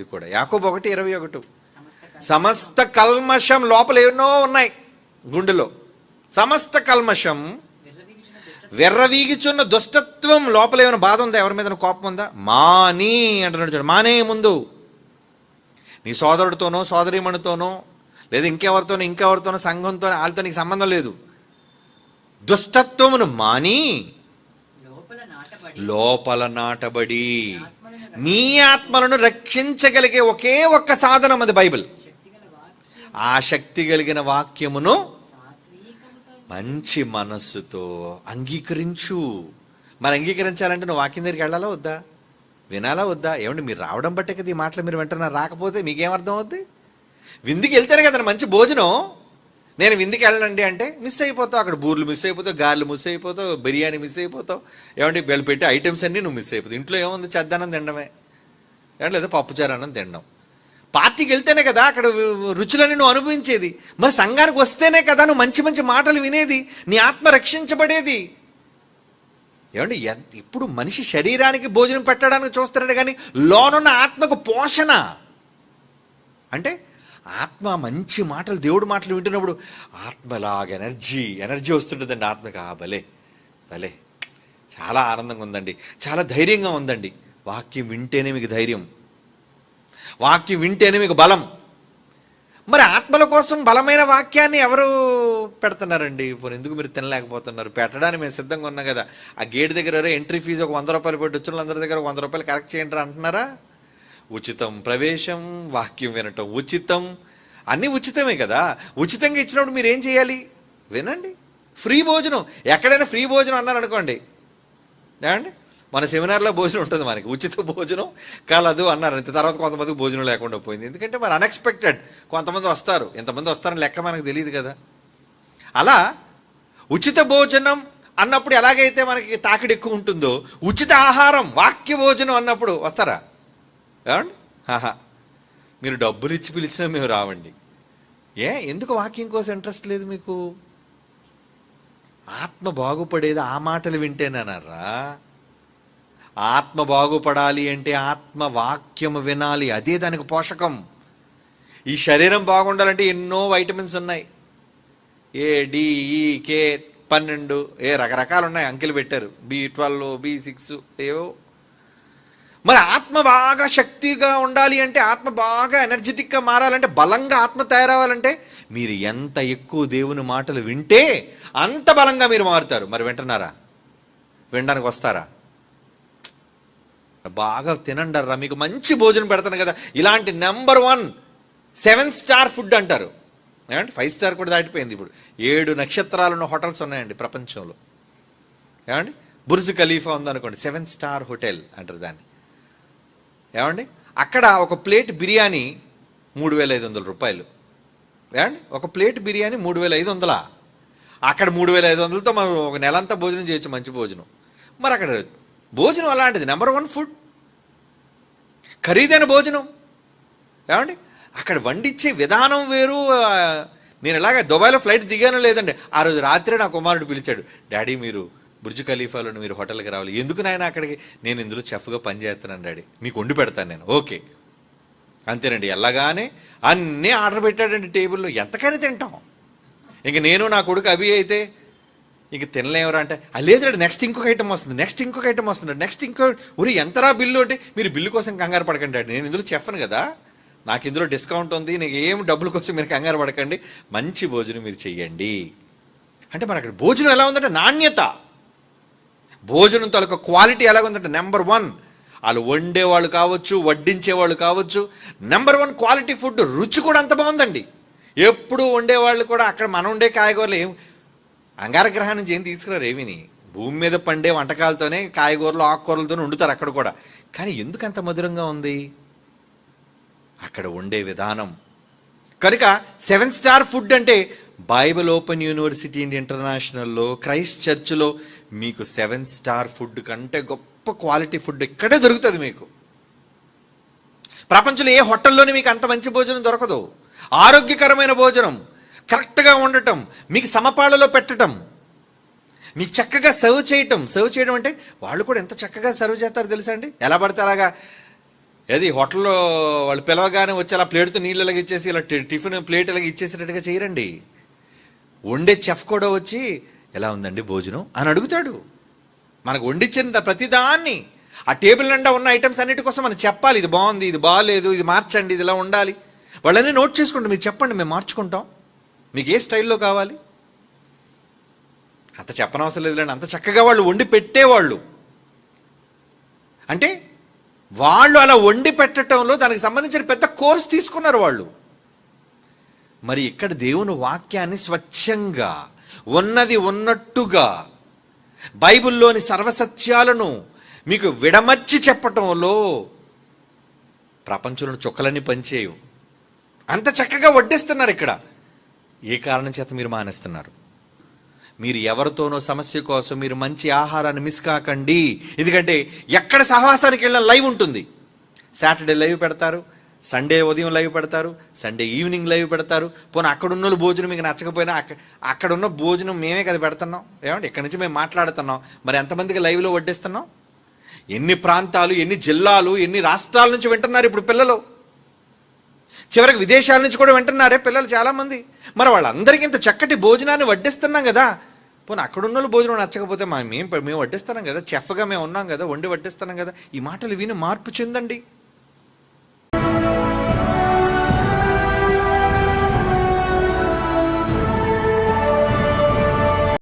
ఇది కూడా. యాకోబు ఒకటి ఇరవై ఒకటి. సమస్త కల్మషం లోపల ఎన్నో ఉన్నాయి గుండెలో. సమస్త కల్మషం వెర్రవీగిచున్న దుష్టత్వం లోపల ఏమైనా బాధ ఉందా? ఎవరి మీద కోపం ఉందా? మాని అంటున్నాడు చూడు. మానే ముందు. నీ సోదరుడితోనో సోదరీమణితోనో లేదా ఇంకెవరితోనో ఇంకెవరితోనో సంఘంతో వాళ్ళతో నీకు సంబంధం లేదు. దుష్టత్వమును మాని లోపల నాటబడి లోపల నాటబడి మీ ఆత్మలను రక్షించగలిగే ఒకే ఒక్క సాధనం అది బైబిల్. ఆ శక్తి కలిగిన వాక్యమును మంచి మనస్సుతో అంగీకరించు. మరి అంగీకరించాలంటే నువ్వు వాక్యం దగ్గరికి వెళ్ళాలా వద్దా? వినాలా వద్దా? ఏమండి మీరు రావడం బట్టే కదా ఈ మాటలు మీరు వెంటనే రాకపోతే మీకేం అర్థం అవుద్ది? విందుకి వెళ్తేనే కదా మంచి భోజనం. నేను విందుకి వెళ్ళండి అంటే మిస్ అయిపోతావు అక్కడ బూర్లు మిస్ అయిపోతావు గార్లు మిస్ అయిపోతావు బిర్యానీ మిస్ అయిపోతావు. ఏమంటే వీళ్ళు పెట్టే ఐటమ్స్ అన్నీ నువ్వు మిస్ అయిపోతావు. ఇంట్లో ఏముంది? చెద్దనం తినడమే. ఏమంటే పప్పుచారు అన్నం తినడం. పార్టీకి వెళ్తేనే కదా అక్కడ రుచులని నువ్వు అనుభవించేది. మరి సంఘానికి వస్తేనే కదా నువ్వు మంచి మంచి మాటలు వినేది నీ ఆత్మ రక్షించబడేది. ఏమంటే ఇప్పుడు మనిషి శరీరానికి భోజనం పెట్టడానికి చూస్తున్నాడు కానీ లోనున్న ఆత్మకు పోషణ. అంటే ఆత్మ మంచి మాటలు దేవుడు మాటలు వింటున్నప్పుడు ఆత్మలాగా ఎనర్జీ ఎనర్జీ వస్తుంటుందండి ఆత్మకి. ఆ భలే భలే. చాలా ఆనందంగా ఉందండి. చాలా ధైర్యంగా ఉందండి. వాక్యం వింటేనే మీకు ధైర్యం. వాక్యం వింటేనే మీకు బలం. మరి ఆత్మల కోసం బలమైన వాక్యాన్ని ఎవరు పెడుతున్నారండి? ఇప్పుడు ఎందుకు మీరు తినలేకపోతున్నారు? పెట్టడానికి మేము సిద్ధంగా ఉన్నాం కదా. ఆ గేట్ దగ్గర ఎంట్రీ ఫీజు ఒక వంద రూపాయలు పెట్టి వచ్చిన వాళ్ళందరి దగ్గర ఒక వంద రూపాయలు కరెక్ట్ చేయండి అంటున్నారా? ఉచితం ప్రవేశం వాక్యం వినటం ఉచితం. అన్నీ ఉచితమే కదా? ఉచితంగా ఇచ్చినప్పుడు మీరు ఏం చేయాలి? వినండి. ఫ్రీ భోజనం. ఎక్కడైనా ఫ్రీ భోజనం అన్నారు అనుకోండి ఏమండి? మన సెమినార్లో భోజనం ఉంటుంది మనకి. ఉచిత భోజనం కలదు అన్నారు అంతే. తర్వాత కొంతమందికి భోజనం లేకుండా పోయింది. ఎందుకంటే మరి అన్ఎక్స్పెక్టెడ్ కొంతమంది వస్తారు. ఎంతమంది వస్తారని లెక్క మనకు తెలియదు కదా? అలా ఉచిత భోజనం అన్నప్పుడు ఎలాగైతే మనకి తాకిడి ఎక్కువ ఉంటుందో ఉచిత ఆహారం వాక్య భోజనం అన్నప్పుడు వస్తారా? ఏమండి? మీరు డబ్బులు ఇచ్చి పిలిచినా మేము రావండి. ఏ ఎందుకు వాక్యం కోసం ఇంట్రెస్ట్ లేదు మీకు? ఆత్మ బాగుపడేది ఆ మాటలు వింటేనన్నారా ఆత్మ బాగుపడాలి అంటే ఆత్మ వాక్యము వినాలి అదే దానికి పోషకం. ఈ శరీరం బాగుండాలంటే ఎన్నో వైటమిన్స్ ఉన్నాయి. ఏ డిఈ కే పన్నెండు ఏ రకరకాలు ఉన్నాయి అంకెలు పెట్టారు. బి ట్వెల్వ్ బి సిక్స్ ఏవో. మరి ఆత్మ బాగా శక్తిగా ఉండాలి అంటే ఆత్మ బాగా ఎనర్జెటిక్గా మారాలంటే బలంగా ఆత్మ తయారవ్వాలంటే మీరు ఎంత ఎక్కువ దేవుని మాటలు వింటే అంత బలంగా మీరు మారుతారు. మరి వింటున్నారా? వినడానికి వస్తారా? బాగా తినండర్రా మీకు మంచి భోజనం పెడతాను కదా. ఇలాంటి number one seven star food అంటారు. ఏమంటే ఫైవ్ స్టార్ కూడా దాటిపోయింది ఇప్పుడు. ఏడు నక్షత్రాలున్న హోటల్స్ ఉన్నాయండి ప్రపంచంలో. ఏమండి? బుర్జ్ ఖలీఫా ఉందనుకోండి సెవెన్ స్టార్ హోటల్ అంటారు దాన్ని. ఏమండి? అక్కడ ఒక ప్లేట్ బిర్యానీ మూడు వేల ఐదు వందల రూపాయలు. ఏమండి? ఒక ప్లేట్ బిర్యానీ మూడు వేల ఐదు వందలా? అక్కడ మూడు వేల ఐదు వందలతో మనం ఒక నెలంతా భోజనం చేయొచ్చు మంచి భోజనం. మరి అక్కడ భోజనం అలాంటిది. నెంబర్ వన్ ఫుడ్ ఖరీదైన భోజనం. ఏమండి? అక్కడ వండించే విధానం వేరు నేను ఇలాగ దుబాయ్లో ఫ్లైట్ దిగాను లేదండి. ఆ రోజు రాత్రే నా కుమారుడు పిలిచాడు డాడీ మీరు బుర్జ్ ఖలీఫాలో మీరు హోటల్కి రావాలి. ఎందుకు నాయన అక్కడికి? నేను ఇందులో చెఫ్గా పనిచేస్తున్నాను డాడీ. మీకు వండి పెడతాను నేను. ఓకే. అంతేనండి. వెళ్ళగానే అన్నీ ఆర్డర్ పెట్టాడండి టేబుల్లో. ఎంతకని తింటాం. ఇంక నేను నా కొడుకు అవి అయితే ఇంక తినలేమరా అంటే "ఆ, లేదండి నెక్స్ట్ ఇంకొక ఐటమ్ వస్తుంది. నెక్స్ట్ ఇంకొక ఐటమ్ వస్తుంది నెక్స్ట్ ఇంకో ఉరి ఎంతరా బిల్లు అంటే మీరు బిల్లు కోసం కంగారు పడకండి డాడీ. నేను ఇందులో చెప్పను కదా. నాకు ఇందులో డిస్కౌంట్ ఉంది. నీకు ఏం డబ్బుల కోసం మీరు కంగారు పడకండి. మంచి భోజనం మీరు చెయ్యండి. అంటే మరి అక్కడ భోజనం ఎలా ఉందంటే నాణ్యత. భోజనం తలక క్వాలిటీ ఎలాగుందంటే నెంబర్ వన్. వాళ్ళు వండేవాళ్ళు కావచ్చు వడ్డించేవాళ్ళు కావచ్చు నెంబర్ వన్ క్వాలిటీ ఫుడ్ రుచి కూడా అంత బాగుందండి. ఎప్పుడు వండేవాళ్ళు కూడా అక్కడ మనం ఉండే కాయగూరలు ఏం అంగారగ్రహం నుంచి ఏం తీసుకురారు ఏమిని? భూమి మీద పండే వంటకాలతోనే కాయగూరలు ఆకుకూరలతోనే వండుతారు అక్కడ కూడా. కానీ ఎందుకు అంత మధురంగా ఉంది? అక్కడ వండే విధానం. కనుక సెవెన్ స్టార్ ఫుడ్ అంటే బైబిల్ ఓపెన్ యూనివర్సిటీ ఇంటర్నేషనల్లో క్రైస్ట్ చర్చ్లో మీకు సెవెన్ స్టార్ ఫుడ్ కంటే గొప్ప క్వాలిటీ ఫుడ్ ఇక్కడే దొరుకుతుంది మీకు. ప్రపంచంలో ఏ హోటల్లోనే మీకు అంత మంచి భోజనం దొరకదు. ఆరోగ్యకరమైన భోజనం కరెక్ట్గా ఉండటం మీకు సమపాళలో పెట్టటం మీకు చక్కగా సర్వ్ చేయటం. సర్వ్ చేయడం అంటే వాళ్ళు కూడా ఎంత చక్కగా సర్వ్ చేస్తారో తెలుసా అండి? ఎలా పడితే అలాగా ఏది హోటల్లో వాళ్ళు పిలవగానే వచ్చి అలా ప్లేట్తో నీళ్ళు ఇలాగ ఇచ్చేసి ఇలా టిఫిన్ ప్లేట్ ఇలాగ ఇచ్చేసేటట్టుగా చేయరండి. వండే చెఫ్ కూడా వచ్చి ఎలా ఉందండి భోజనం? అని అడుగుతాడు. మనకు వండించిన ప్రతిదాన్ని ఆ టేబుల్ నిండా ఉన్న ఐటమ్స్ అన్నిటి కోసం మనం చెప్పాలి. ఇది బాగుంది ఇది బాగాలేదు ఇది మార్చండి ఇది ఇలా ఉండాలి. వాళ్ళన్నీ నోట్ చేసుకుంటాం మీరు చెప్పండి మేము మార్చుకుంటాం. మీకు ఏ స్టైల్లో కావాలి? అంత చెప్పనవసరం లేదులేండి. అంత చక్కగా వాళ్ళు వండి పెట్టేవాళ్ళు. అంటే వాళ్ళు అలా వండి పెట్టడంలో దానికి సంబంధించిన పెద్ద కోర్స్ తీసుకున్నారు వాళ్ళు. మరి ఇక్కడ దేవుని వాక్యాన్ని స్వచ్ఛంగా ఉన్నది ఉన్నట్టుగా బైబిల్లోని సర్వసత్యాలను మీకు విడమర్చి చెప్పటంలో ప్రపంచంలో చుక్కలన్నీ పనిచేయవు. అంత చక్కగా వడ్డిస్తున్నారు ఇక్కడ. ఏ కారణం చేత మీరు మానేస్తున్నారు? మీరు ఎవరితోనో సమస్య కోసం మీరు మంచి ఆహారాన్ని మిస్ కాకండి. ఎందుకంటే ఎక్కడ సహవాసానికి వెళ్ళిన లైవ్ ఉంటుంది. సాటర్డే లైవ్ పెడతారు సండే ఉదయం లైవ్ పెడతారు సండే ఈవినింగ్ లైవ్ పెడతారు. పోనీ అక్కడ ఉన్న వాళ్ళు భోజనం మీకు నచ్చకపోయినా అక్కడ అక్కడ ఉన్న భోజనం మేమే కదా పెడుతున్నాం. ఏమంటే ఇక్కడి నుంచి మేము మాట్లాడుతున్నాం. మరి ఎంతమందికి లైవ్లో వడ్డిస్తున్నాం? ఎన్ని ప్రాంతాలు ఎన్ని జిల్లాలు ఎన్ని రాష్ట్రాల నుంచి వింటున్నారు ఇప్పుడు పిల్లలు? చివరికి విదేశాల నుంచి కూడా వింటున్నారే పిల్లలు చాలామంది. మరి వాళ్ళందరికీ ఇంత చక్కటి భోజనాన్ని వడ్డిస్తున్నాం కదా. పోనీ అక్కడ ఉన్న భోజనం నచ్చకపోతే మేము మేము వడ్డిస్తున్నాం కదా. చెఫ్గా మేము ఉన్నాం కదా. వండి వడ్డిస్తున్నాం కదా. ఈ మాటలు విని మార్పు చెందండి.